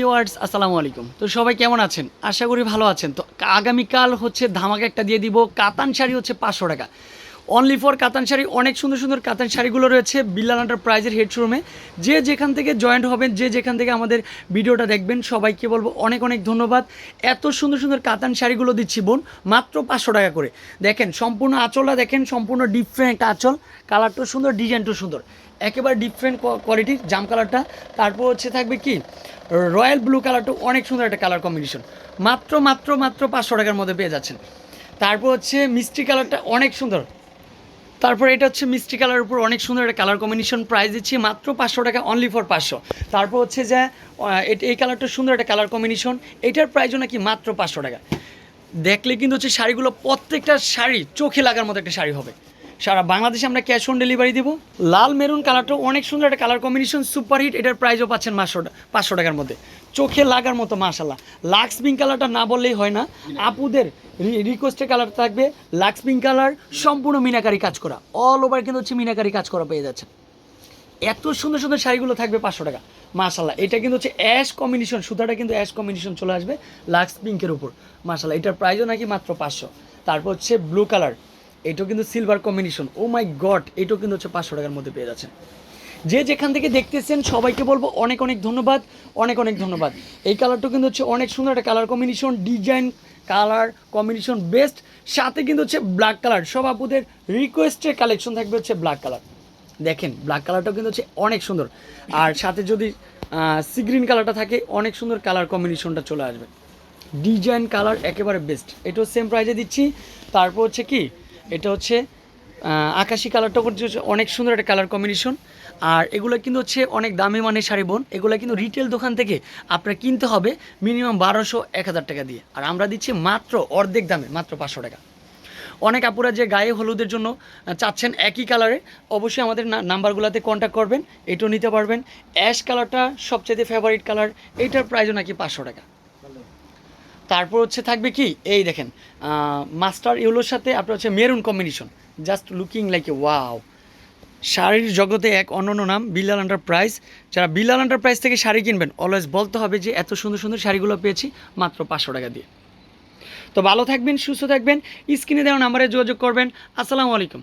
Viewers আসসালামু আলাইকুম। তো সবাই কেমন আছেন? আশা করি ভালো আছেন। তো আগামীকাল হচ্ছে ধামাকা একটা দিয়ে দিব। কাতান শাড়ি হচ্ছে পাঁচশো টাকা। অনলি ফর কাতান শাড়ি, অনেক সুন্দর সুন্দর কাতান শাড়িগুলো রয়েছে বিল্লাল প্রাইজের হেড শোরুমে যে যেখান থেকে জয়েন্ট হবেন, যে যেখান থেকে আমাদের ভিডিওটা দেখবেন, সবাইকে বলব অনেক অনেক ধন্যবাদ। এত সুন্দর সুন্দর কাতান শাড়িগুলো দিচ্ছি বোন, মাত্র পাঁচশো টাকা করে। দেখেন, সম্পূর্ণ আঁচলটা দেখেন, সম্পূর্ণ ডিফারেন্ট একটা আঁচল। কালারটাও সুন্দর ডিজাইনটাও সুন্দর। একেবারে ডিফারেন্ট কোয়ালিটির জাম কালারটা তারপর হচ্ছে থাকবে কি? রয়্যাল ব্লু কালারটা অনেক সুন্দর একটা কালার কম্বিনেশন মাত্র মাত্র মাত্র পাঁচশো টাকার মধ্যে পেয়ে যাচ্ছেন। তারপর হচ্ছে মিষ্টি কালারটা অনেক সুন্দর। তারপর এটা হচ্ছে মিষ্টি কালারের উপর অনেক সুন্দর একটা কালার কম্বিনেশন প্রাইস দিচ্ছি মাত্র পাঁচশো টাকা অনলি ফর পাঁচশো। তারপর হচ্ছে যে এই কালারটা সুন্দর একটা কালার কম্বিনেশন। এটার প্রাইসও নাকি মাত্র পাঁচশো টাকা। দেখলে কিন্তু হচ্ছে শাড়িগুলো প্রত্যেকটা শাড়ি চোখে লাগার মতো একটা শাড়ি হবে। সারা বাংলাদেশে আমরা ক্যাশ অন ডেলিভারি দিব। লাল মেরুন কালারটা অনেক সুন্দর একটা কালার কম্বিনেশন সুপার হিট এটার প্রাইসও পাচ্ছেন মাসশো পাঁচশো টাকার মধ্যে। চোখে লাগার মতো মাশাল্লাহ লাক্স পিঙ্ক কালারটা না বললেই হয় না। আপুদের রিকোয়েস্টের কালার থাকবে লাক্স পিঙ্ক কালার, সম্পূর্ণ মিনাকারি কাজ করা। অল ওভার কিন্তু হচ্ছে মিনাকারি কাজ করা পেয়ে যাচ্ছে এত সুন্দর সুন্দর শাড়িগুলো থাকবে পাঁচশো টাকা। মাশাল্লাহ এটা কিন্তু হচ্ছে অ্যাশ কম্বিনেশন সুতাটা কিন্তু অ্যাশ কম্বিনেশন চলে আসবে লাক্স পিঙ্কের উপর। মাশাল্লাহ এটার প্রাইসও নাকি মাত্র পাঁচশো। তারপর হচ্ছে ব্লু কালার এটাও কিন্তু silver combination oh my god এটাও কিন্তু হচ্ছে পাঁচশো টাকার মধ্যে পেয়ে যাচ্ছেন। যে যেখান থেকে দেখতেছেন, সবাইকে বলব অনেক অনেক ধন্যবাদ, অনেক অনেক ধন্যবাদ। এই কালারটা কিন্তু হচ্ছে অনেক সুন্দর একটা colour combination design colour combination best সাথে কিন্তু হচ্ছে ব্ল্যাক কালার সব আপুদের রিকোয়েস্টের কালেকশন থাকবে হচ্ছে ব্ল্যাক কালার দেখেন ব্ল্যাক কালারটাও কিন্তু হচ্ছে অনেক সুন্দর। আর সাথে যদি সি গ্রিন কালারটা থাকে, অনেক সুন্দর কালার কম্বিনেশনটা চলে আসবে। ডিজাইন কালার একেবারে বেস্ট এটাও সেম প্রাইজে দিচ্ছি। তারপর হচ্ছে কি এটা হচ্ছে আকাশি কালারটা হচ্ছে অনেক সুন্দর একটা কালার কম্বিনেশন। আর এগুলো কিন্তু হচ্ছে অনেক দামি মানের শাড়ি বোন। এগুলো কিন্তু রিটেল দোকান থেকে আপনার কিনতে হবে মিনিমাম বারোশো, এক হাজার টাকা দিয়ে। আর আমরা দিচ্ছি মাত্র অর্ধেক দামে, মাত্র পাঁচশো টাকা। অনেক আপুরা যে গায়ে হলুদের জন্য চাচ্ছেন একই কালারে, অবশ্যই আমাদের নাম্বারগুলোতে কন্ট্যাক্ট করবেন, এটাও নিতে পারবেন। অ্যাশ কালারটা সবচেয়ে ফেভারিট কালার এইটার প্রাইসও নাকি পাঁচশো টাকা। তারপর হচ্ছে থাকবে কি? এই দেখেন মাস্টার ইউলোর সাথে আপনার হচ্ছে maroon combination just looking like a wow শাড়ির জগতে এক অনন্য নাম বিল্লাল আন্ডার প্রাইস যারা বিল্লাল আন্ডার প্রাইস থেকে শাড়ি কিনবেন অলওয়েজ বলতে হবে যে এত সুন্দর সুন্দর শাড়িগুলো পেয়েছি মাত্র পাঁচশো টাকা দিয়ে। তো ভালো থাকবেন, সুস্থ থাকবেন। স্ক্রিনে দেওয়া নাম্বারে যোগাযোগ করবেন। আসসালামু আলাইকুম।